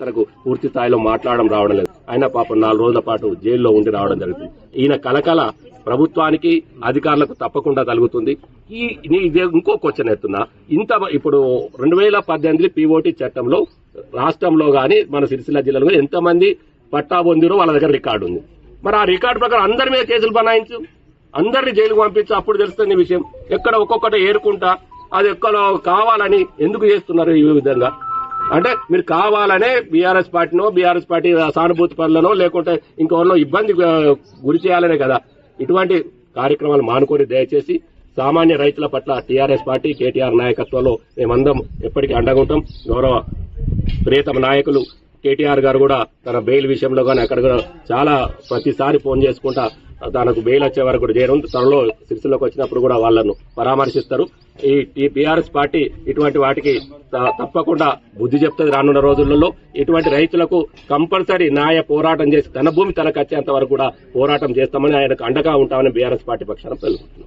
తనకు పూర్తి స్థాయిలో మాట్లాడడం రావడం లేదు. ఆయన పాపం నాలుగు రోజుల పాటు జైల్లో ఉండి రావడం జరుగుతుంది ఈయన కలకల ప్రభుత్వానికి అధికారులకు తప్పకుండా కలుగుతుంది ఈ నీ- ఇదే ఇంకో క్వశ్చన్ ఎత్తున్నా. ఇంత ఇప్పుడు రెండు వేల పద్దెనిమిది పిఓటీ చట్టంలో రాష్ట్రంలో గాని మన సిరిసిల్ల జిల్లాలో ఎంతమంది పట్టా పొందిరో వాళ్ళ దగ్గర రికార్డు ఉంది. మరి ఆ రికార్డు ప్రకారం అందరి మీద కేసులు బనాయించు. అందరిని జైలుకు పంపించు అప్పుడు తెలుస్తుంది విషయం. ఎక్కడ ఒక్కొక్కటి ఏరుకుంటా అది ఎక్కడ కావాలని ఎందుకు చేస్తున్నారు ఈ విధంగా? అంటే మీరు కావాలనే బీఆర్ఎస్ పార్టీనో బీఆర్ఎస్ పార్టీ సానుభూతి పనులనో లేకుంటే ఇంకెవరినో ఇబ్బంది గురి చేయాలనే కదా. ఇటువంటి కార్యక్రమాలు మానుకొని దయచేసి సామాన్య రైతుల పట్ల టీఆర్ఎస్ పార్టీ కేటీఆర్ నాయకత్వంలో మేమందరం ఎప్పటికీ అండగుంటాం. గౌరవ ప్రియతమ నాయకులు కేటీఆర్ గారు కూడా తన బెయిల్ విషయంలో కానీ అక్కడ కూడా చాలా ప్రతిసారి ఫోన్ చేసుకుంటా తనకు బెయిల్ వచ్చే వరకు కూడా చేయడం త్వరలో సిరిసిల్లోకి వచ్చినప్పుడు కూడా వాళ్ళను పరామర్శిస్తారు. ఈ ఈ బీఆర్ఎస్ పార్టీ ఇటువంటి వాటికి తప్పకుండా బుద్ధి చెప్తుంది రానున్న రోజులలో. ఇటువంటి రైతులకు కంపల్సరీ న్యాయ పోరాటం చేసి తన భూమి తనకు వచ్చేంత వరకు కూడా పోరాటం చేస్తామని ఆయనకు అండగా ఉంటామని బీఆర్ఎస్ పార్టీ పక్షాన తెలుపుతున్నాం